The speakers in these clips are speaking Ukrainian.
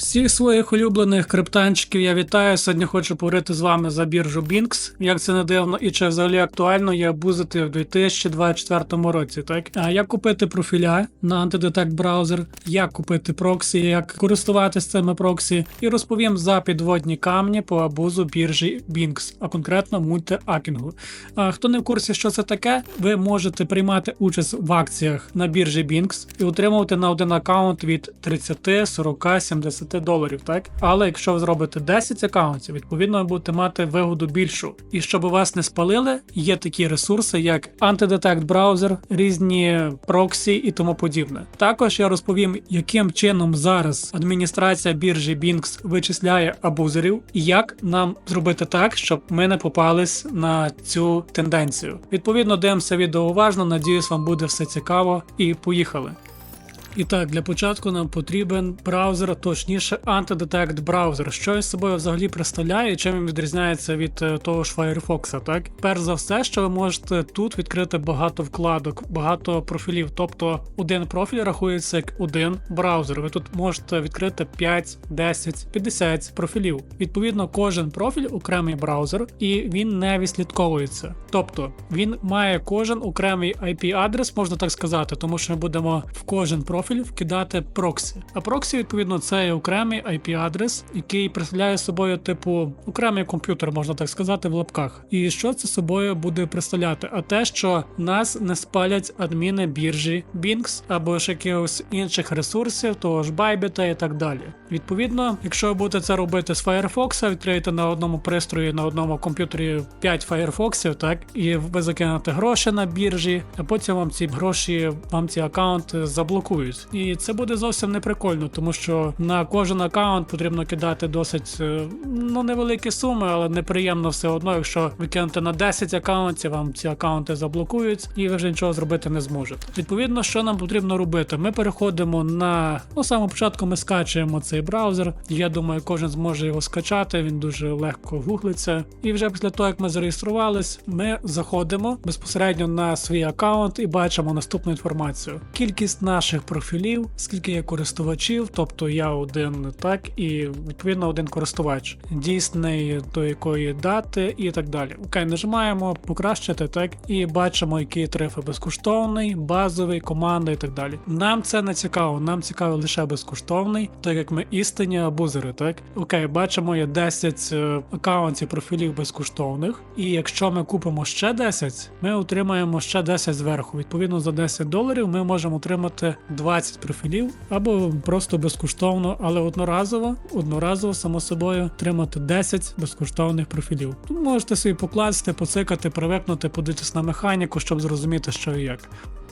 Всіх своїх улюблених криптанчиків я вітаю. Сьогодні хочу поговорити з вами за біржу Binx. Як це не дивно і чи взагалі актуально є бузити в 2024 році. Так а як купити профіля на антидетект браузер, як купити проксі, як користуватися цими проксі, і розповім за підводні камні по абузу біржі Binx, а конкретно мультиакінгу. А хто не в курсі, що це таке, ви можете приймати участь в акціях на біржі Binx і отримувати на один аккаунт від 30, 40, 70 доларів, так? Але якщо ви зробите 10 аккаунтів, відповідно ви будете мати вигоду більшу. І щоб вас не спалили, є такі ресурси, як антидетект браузер, різні проксі і тому подібне. Також я розповім, яким чином зараз адміністрація біржі Binx вичисляє абузерів і як нам зробити так, щоб ми не попались на цю тенденцію. Відповідно, дивимося відео уважно. Надіюсь, вам буде все цікаво. І поїхали. І так, для початку нам потрібен браузер, точніше, антидетект браузер. Що із собою взагалі представляє чим він відрізняється від е, того ж Firefox, так? Перш за все, що ви можете тут відкрити багато вкладок, багато профілів. Тобто один профіль рахується як один браузер. Ви тут можете відкрити 5, 10, 50 профілів. Відповідно, кожен профіль окремий браузер, і він не відслідковується. Тобто він має кожен окремий IP-адрес, можна так сказати, тому що ми будемо в кожен профіль вкидати проксі. А проксі, відповідно, це окремий IP-адрес, який представляє собою типу окремий комп'ютер, можна так сказати, в лапках. І що це собою буде представляти? А те, що нас не спалять адміни біржі Binx або ж якихось інших ресурсів, того ж Bybit і так далі. Відповідно, якщо ви будете це робити з Firefox, відкриєте на одному пристрої, на одному комп'ютері 5 Firefoxів, так, і ви закинете гроші на біржі, а потім вам ці гроші, вам ці аккаунти заблокують. І це буде зовсім не прикольно, тому що на кожен аккаунт потрібно кидати досить е, ну невеликі суми, але неприємно все одно, якщо ви кинете на 10 аккаунтів, вам ці аккаунти заблокують, і ви вже нічого зробити не зможете. Відповідно, що нам потрібно робити? Ми переходимо на ну, самого початку ми скачуємо цей браузер. Я думаю, кожен зможе його скачати. Він дуже легко гуглиться. І вже після того, як ми зареєструвались, ми заходимо безпосередньо на свій аккаунт і бачимо наступну інформацію: кількість наших профілів, скільки є користувачів, тобто я один так і відповідно один користувач, дійсний до якої дати і так далі. Окей, нажимаємо покращити так і бачимо, які тарифи безкоштовний, базовий, команда і так далі. Нам це не цікаво, нам цікаво лише безкоштовний, так як ми істинні абузери, так окей, бачимо, є 10 е, аккаунтів профілів безкоштовних, і якщо ми купимо ще 10, ми отримаємо ще 10 зверху. Відповідно, за 10 доларів ми можемо отримати 20 профілів або просто безкоштовно, але одноразово, одноразово, само собою, отримати 10 безкоштовних профілів. Тут можете собі покласти, поцикати, привикнути, подивитися на механіку, щоб зрозуміти, що і як.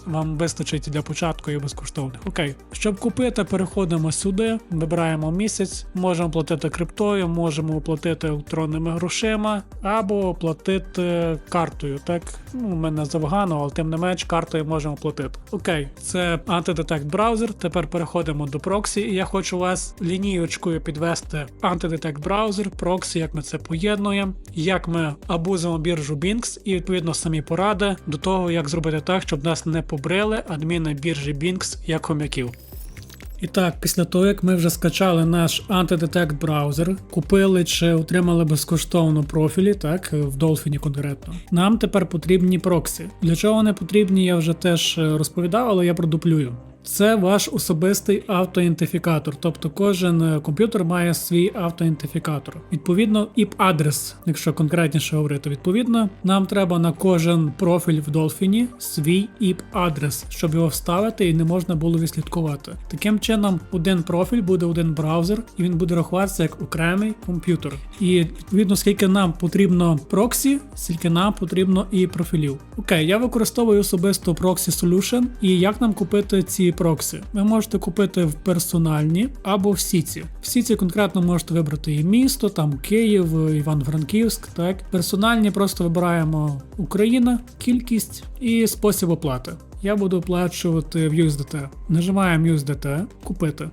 Вам вистачить для початку і безкоштовних. Окей, щоб купити, переходимо сюди, вибираємо місяць, можемо платити криптою, можемо платити електронними грошима або платити картою. Так, ну, у мене завгано, але тим не менш картою можемо платити. Окей, це антидетект браузер. Тепер переходимо до проксі, і я хочу вас лінієчкою підвести антидетект браузер, проксі, як ми це поєднуємо, як ми абузимо біржу Binx і відповідно самі поради до того, як зробити так, щоб нас не побрили адміни біржі Binx як хомяків. І так, після того, як ми вже скачали наш антидетект браузер, купили чи отримали безкоштовно профілі, так, в Dolphin конкретно, нам тепер потрібні проксі. Для чого вони потрібні, я вже теж е, розповідав, але я продуплюю. Це ваш особистий автоідентифікатор, тобто кожен е, комп'ютер має свій автоідентифікатор. Відповідно, IP-адрес, якщо конкретніше говорити, відповідно, нам треба на кожен профіль в Dolphin свій IP-адрес, щоб його вставити і не можна було відслідкувати. Таким чином, один профіль буде один браузер, і він буде рахуватися як окремий комп'ютер. І відповідно, скільки нам потрібно проксі, стільки нам потрібно і профілів. Окей, я використовую особисто Proxy Solution, і як нам купити ці проксі? Ви можете купити в персональні або в Сіці. В Сіці конкретно можете вибрати і місто, там Київ, Іван-Франківськ. Так, персональні просто вибираємо Україна, кількість і спосіб оплати. Я буду оплачувати в USDT. Нажимаємо USDT, купити,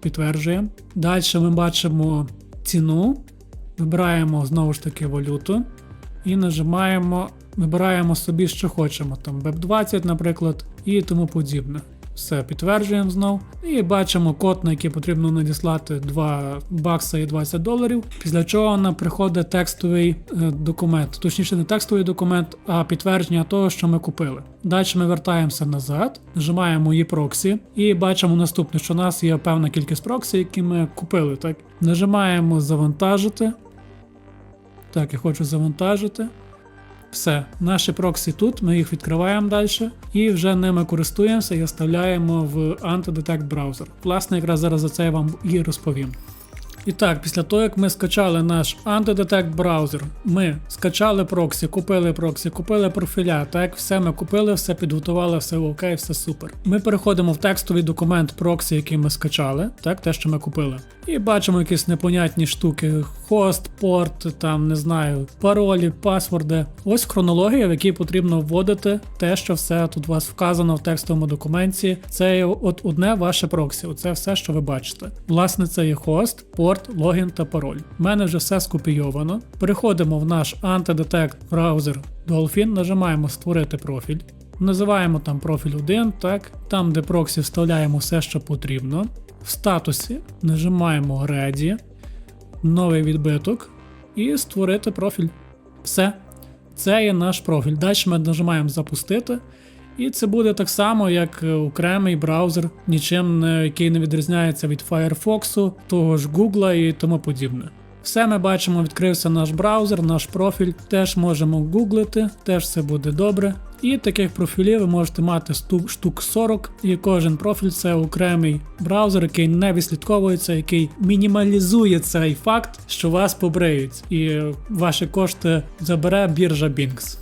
підтверджуємо. Далі ми бачимо ціну, вибираємо знову ж таки валюту і нажимаємо, вибираємо собі, що хочемо, там BEP20, наприклад, і тому подібне. Все, підтверджуємо знов. І бачимо код, на який потрібно надіслати 2 бакса і 20 доларів. Після чого нам приходить текстовий е, документ. Точніше, не текстовий документ, а підтвердження того, що ми купили. Далі ми вертаємося назад, нажимаємо її проксі і бачимо наступне, що у нас є певна кількість проксі, які ми купили. Так? Нажимаємо завантажити. Так, я хочу завантажити. Все, наші проксі тут, ми їх відкриваємо далі і вже ними користуємося і вставляємо в Antidetect браузер. Власне, якраз зараз за це я вам і розповім. І так, після того, як ми скачали наш Antidetect браузер, ми скачали проксі, купили проксі, купили профіля, так, все ми купили, все підготували, все окей, все супер. Ми переходимо в текстовий документ проксі, який ми скачали, так, те, що ми купили. І бачимо якісь непонятні штуки: хост, порт, там не знаю, паролі, пасворди. Ось хронологія, в якій потрібно вводити те, що все тут у вас вказано в текстовому документі. Це от одне ваше проксі. Оце все, що ви бачите. Власне, це є хост, порт, логін та пароль. У мене вже все скопійовано. Переходимо в наш Antidetect браузер Dolphin, нажимаємо Створити профіль. Називаємо там профіль 1, так, там, де проксі вставляємо все, що потрібно. В статусі нажимаємо Ready, новий відбиток і створити профіль. Все. Це є наш профіль. Далі ми нажимаємо запустити. І це буде так само, як окремий браузер, нічим який не відрізняється від Firefox, того ж Google і тому подібне. Все ми бачимо, відкрився наш браузер, наш профіль. Теж можемо гуглити, теж все буде добре. І таких профілів ви можете мати штук 40, і кожен профіль це окремий браузер, який не відслідковується, який мінімалізує цей факт, що вас побриють, і ваші кошти забере біржа Binx.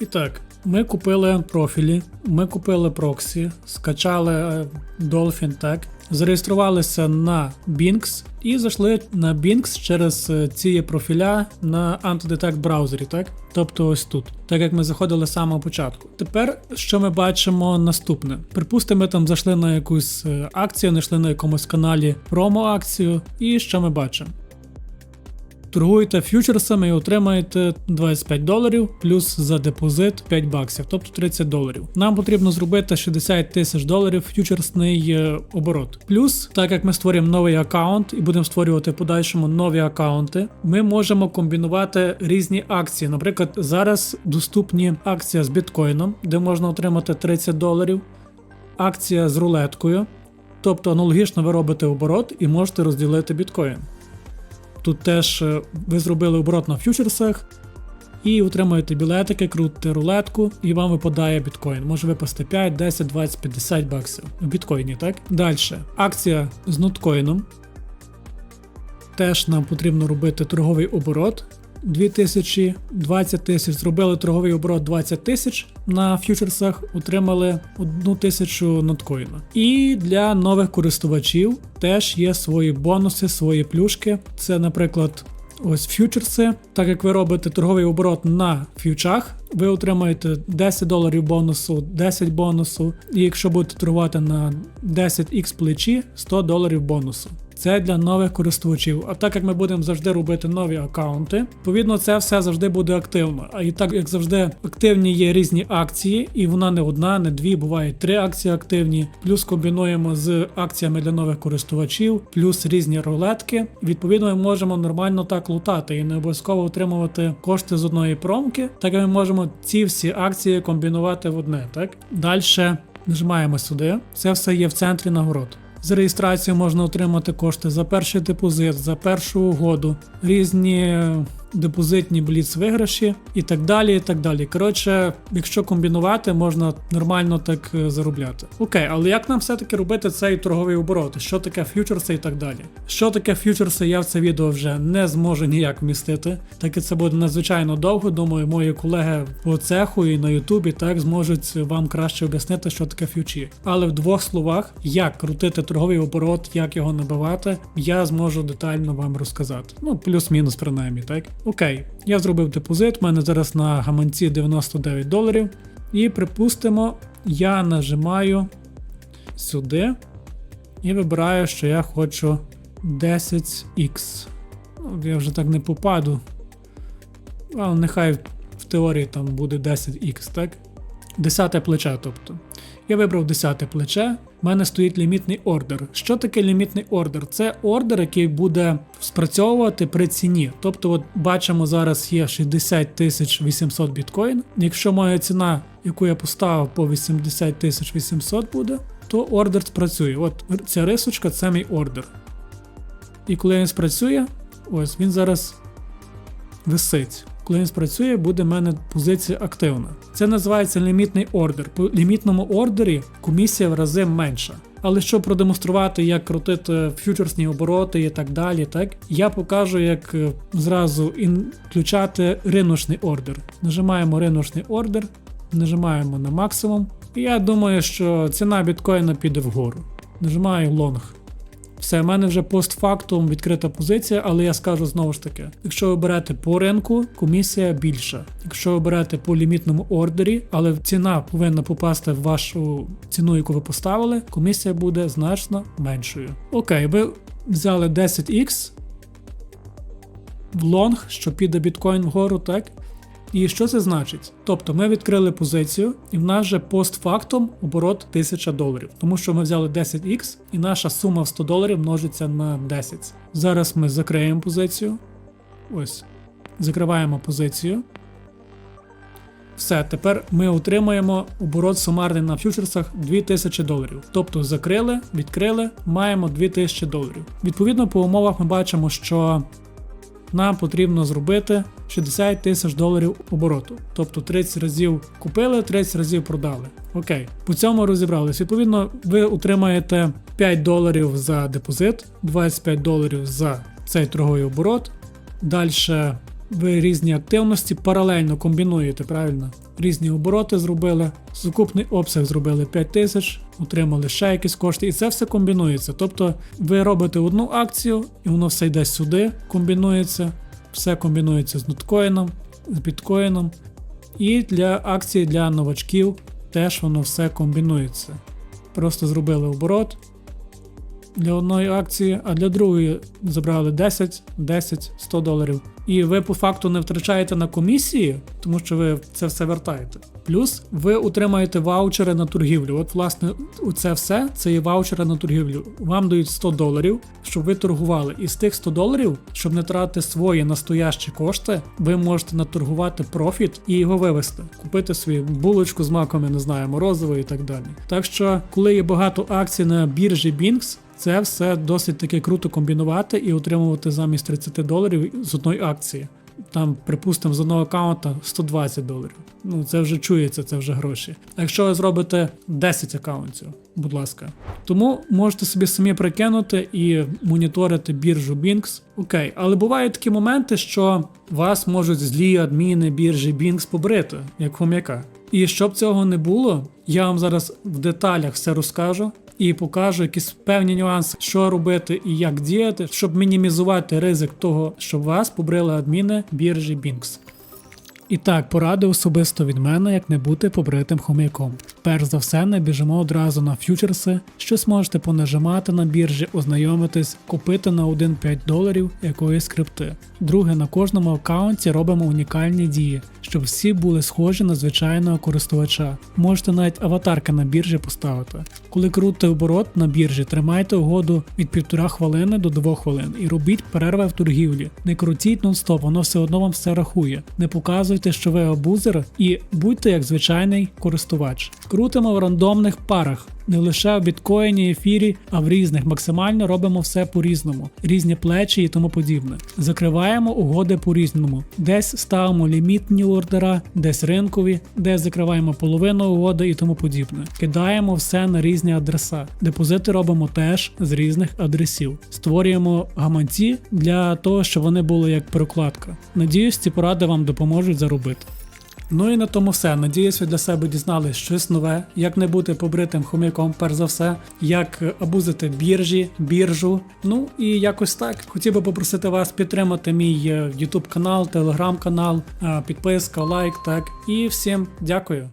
І так, ми купили профілі, ми купили проксі, скачали е, Dolphin, так, зареєструвалися на Binx і зайшли на Binx через е, ці профіля на Antidetect браузері, так? Тобто ось тут, так як ми заходили з самого початку. Тепер що ми бачимо наступне? Припустимо, ми там зайшли на якусь е, акцію, знайшли на якомусь каналі промо-акцію, і що ми бачимо? Торгуєте фьючерсами і отримаєте 25 доларів плюс за депозит 5 баксів, тобто 30 доларів. Нам потрібно зробити 60 тисяч доларів фьючерсний е, оборот. Плюс, так як ми створюємо новий аккаунт і будемо створювати в подальшому нові аккаунти, ми можемо комбінувати різні акції. Наприклад, зараз доступні акція з біткоїном, де можна отримати 30 доларів, акція з рулеткою. Тобто аналогічно ви робите оборот і можете розділити біткоін. Тут теж е, ви зробили оборот на фьючерсах і отримуєте білетики, крутите рулетку, і вам випадає біткоін. Може випасти 5, 10, 20, 50 баксів в біткоїні, так? Далі. Акція з ноткоїном. Теж нам потрібно робити торговий оборот. 2000, 20 тисяч, зробили торговий оборот 20 тисяч на фьючерсах, отримали 1 тисячу ноткоїна. І для нових користувачів теж є свої бонуси, свої плюшки. Це, наприклад, ось фьючерси. Так як ви робите торговий оборот на фьючах, ви отримаєте 10 доларів бонусу, 10 бонусу. І якщо будете торгувати на 10x плечі, 100 доларів бонусу. Це для нових користувачів. А так як ми будемо завжди робити нові аккаунти, відповідно, це все завжди буде активно. А і так як завжди активні є різні акції, і вона не одна, не дві, буває три акції активні. Плюс комбінуємо з акціями для нових користувачів, плюс різні рулетки. Відповідно, ми можемо нормально так лутати і не обов'язково отримувати кошти з одної промки. Так як ми можемо ці всі акції комбінувати в одне. Так далі нажимаємо сюди. Це все є в центрі нагород. З реєстрацією можна отримати кошти за перший депозит, за першу угоду, різні депозитні бліц виграші і так далі. і так далі. Коротше, якщо комбінувати, можна нормально так е, заробляти. Окей, але як нам все-таки робити цей торговий оборот? Що таке фьючерси і так далі? Що таке фьючерси, я в це відео вже не зможу ніяк вмістити, так і це буде надзвичайно довго. Думаю, мої колеги по цеху і на Ютубі так зможуть вам краще об'яснити, що таке фьючі. Але в двох словах, як крутити торговий оборот, як його набивати, я зможу детально вам розказати. Ну, плюс-мінус принаймні, так? Окей, я зробив депозит, у мене зараз на гаманці 99 доларів. І припустимо, я нажимаю сюди і вибираю, що я хочу 10x. Ну, я вже так не попаду. Але нехай в теорії там буде 10x, так? Десяте плече, тобто. Я вибрав десяте плече, в мене стоїть лімітний ордер. Що таке лімітний ордер? Це ордер, який буде спрацьовувати при ціні. Тобто, от бачимо, зараз є 60 тисяч 800 біткоін. Якщо моя ціна, яку я поставив по 80 тисяч 800 буде, то ордер спрацює. От ця рисочка це мій ордер. І коли він спрацює, ось він зараз висить. Коли він спрацює, буде в мене позиція активна. Це називається лімітний ордер. По лімітному ордері комісія в рази менша. Але щоб продемонструвати, як крутити фьючерсні обороти і так далі, так я покажу, як е, зразу включати риночний ордер. Нажимаємо риночний ордер, нажимаємо на максимум. І я думаю, що ціна біткоїна піде вгору. Нажимаю лонг. Все, в мене вже постфактум відкрита позиція, але я скажу знову ж таки: якщо ви берете по ринку, комісія більша. Якщо ви берете по лімітному ордері, але ціна повинна попасти в вашу ціну, яку ви поставили, комісія буде значно меншою. Окей, ви взяли 10x в лонг, що піде біткоін вгору, так? І що це значить? Тобто ми відкрили позицію, і в нас вже постфактум оборот 1000 доларів, тому що ми взяли 10x і наша сума в 100 доларів множиться на 10. Зараз ми закриємо позицію. Ось. Закриваємо позицію. Все, тепер ми отримаємо оборот сумарний на фьючерсах 2000 доларів. Тобто закрили, відкрили, маємо 2000 доларів. Відповідно, по умовах ми бачимо, що нам потрібно зробити 60 тисяч доларів обороту. Тобто 30 разів купили, 30 разів продали. Окей, по цьому розібрались. Відповідно, ви отримаєте 5 доларів за депозит, 25 доларів за цей торговий оборот. Далі ви різні активності паралельно комбінуєте, правильно? Різні обороти зробили, сукупний обсяг зробили 5 тисяч, отримали ще якісь кошти, і це все комбінується. Тобто ви робите одну акцію, і воно все йде сюди, комбінується, все комбінується з ноткоїном, з біткоїном. І для акцій для новачків теж воно все комбінується. Просто зробили оборот для одної акції, а для другої забрали 10, 10, 100 доларів. І ви по факту не втрачаєте на комісії, тому що ви це все вертаєте. Плюс ви отримаєте ваучери на торгівлю. От, власне, це все це є ваучери на торгівлю. Вам дають 100 доларів, щоб ви торгували. І з тих 100 доларів, щоб не тратити свої настоящі кошти, ви можете наторгувати профіт і його вивести, купити свою булочку з маком, я не знаю, морозиво і так далі. Так що, коли є багато акцій на біржі Binx, це все досить таки круто комбінувати і отримувати замість 30 доларів з одної акції. Там, припустимо, з одного аккаунта 120 доларів. Ну, це вже чується, це вже гроші. А якщо ви зробите 10 аккаунтів, будь ласка. Тому можете собі самі прикинути і моніторити біржу Binx. Окей, але бувають такі моменти, що вас можуть злі адміни біржі Binx побрити, як хом'яка. І щоб цього не було, я вам зараз в деталях все розкажу і покажу якісь певні нюанси, що робити і як діяти, щоб мінімізувати ризик того, щоб вас побрили адміни біржі Binx. І так, поради особисто від мене, як не бути побритим хом'яком. Перш за все, не біжимо одразу на фьючерси, що зможете понажимати на біржі, ознайомитись, купити на 1-5 доларів якоїсь крипти. Друге, на кожному аккаунті робимо унікальні дії, щоб всі були схожі на звичайного користувача. Можете навіть аватарки на біржі поставити. Коли крутите оборот на біржі, тримайте угоду від 1,5 хвилини до 2 хвилин і робіть перерви в торгівлі. Не крутіть нон-стоп, воно все одно вам все рахує. Не показуйте, що ви абузер, і будьте як звичайний користувач. Крутимо в рандомних парах. Не лише в біткоїні, ефірі, а в різних. Максимально робимо все по-різному, різні плечі і тому подібне. Закриваємо угоди по-різному. Десь ставимо лімітні ордера, десь ринкові, десь закриваємо половину угоди і тому подібне. Кидаємо все на різні адреса. Депозити робимо теж з різних адресів. Створюємо гаманці для того, щоб вони були як прокладка. Надіюсь, ці поради вам допоможуть заробити. Ну і на тому все. Надіюсь, ви для себе дізнались щось нове, як не бути побритим хомяком, перш за все, як абузити біржі, біржу. Ну і якось так. Хотів би попросити вас підтримати мій е, YouTube канал, телеграм канал, підписка, лайк, так. І всім дякую.